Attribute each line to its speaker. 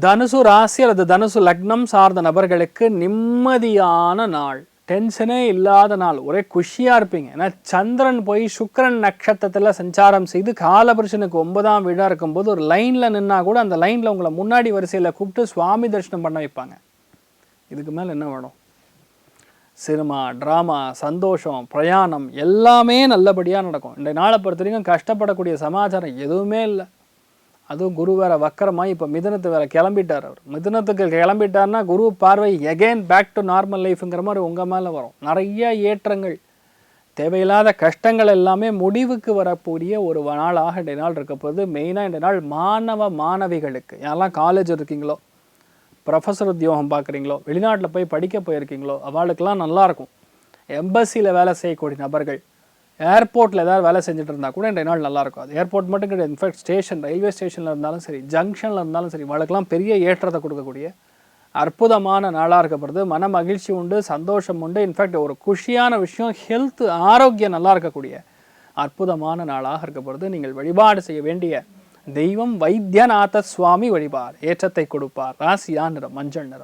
Speaker 1: தனுசு ராசி அல்லது தனுசு லக்னம் சார்ந்த நபர்களுக்கு நிம்மதியான நாள். டென்ஷனே இல்லாத நாள். ஒரே குஷியாக இருப்பீங்க. ஏன்னா சந்திரன் போய் சுக்கிரன் நட்சத்திரத்தில் சஞ்சாரம் செய்து காலபுருஷனுக்கு ஒன்பதாம் வீடாக இருக்கும்போது ஒரு லைனில் நின்னா கூட அந்த லைனில் உங்களை முன்னாடி வரிசையில் கூப்பிட்டு சுவாமி தரிசனம் பண்ண வைப்பாங்க. இதுக்கு மேலே என்ன வேணும்? சினிமா ட்ராமா சந்தோஷம் பிரயாணம் எல்லாமே நல்லபடியாக நடக்கும். இந்த நாளை பொறுத்த வரைக்கும் கஷ்டப்படக்கூடிய சமாச்சாரம் எதுவுமே இல்லை. அதுவும் குரு வேற வக்கரமாக இப்போ மிதுனத்து வேற கிளம்பிட்டார் அவர். மிதனத்துக்கு கிளம்பிட்டார்னா குரு பார்வை எகெயின் பேக் டு நார்மல் லைஃப்ங்கிற மாதிரி உங்கள் மேலே வரும். நிறைய ஏற்றங்கள். தேவையில்லாத கஷ்டங்கள் எல்லாமே முடிவுக்கு வரக்கூடிய ஒரு நாளாக இந்த நாள் இருக்க போகுது மெயினாக இந்த நாள் மாணவ மாணவிகளுக்கு. யாரெல்லாம் காலேஜ் இருக்கீங்களோ ப்ரொஃபஸர் உத்தியோகம் பார்க்குறீங்களோ வெளிநாட்டில் போய் படிக்க போயிருக்கீங்களோ அவளுக்கெல்லாம் நல்லாயிருக்கும் எம்பசியில் வேலை செய்யக்கூடிய நபர்கள் ஏர்போர்ட்டில் ஏதாவது வேலை செஞ்சுட்டு இருந்தால் கூட ரெண்டு நாள் நல்லாயிருக்கும். அது ஏர்போர்ட் மட்டும் கிடையாது. இன்ஃபேக்ட் ஸ்டேஷன் ரயில்வே ஸ்டேஷனில் இருந்தாலும் சரி ஜங்ஷனில் இருந்தாலும் சரி வழக்கெல்லாம் பெரிய ஏற்றத்தை கொடுக்கக்கூடிய அற்புதமான நாளாக இருக்கப்படுது. மன மகிழ்ச்சி உண்டு சந்தோஷம் உண்டு. இன்ஃபேக்ட் ஒரு குஷியான விஷயம் ஹெல்த் ஆரோக்கியம் நல்லா இருக்கக்கூடிய அற்புதமான நாளாக இருக்கப்படுது. நீங்கள் வழிபாடு செய்ய வேண்டிய தெய்வம் வைத்தியநாத சுவாமி வழிபார். ஏற்றத்தை கொடுப்பார். ராசியா நிறம் மஞ்சள் நிறம்.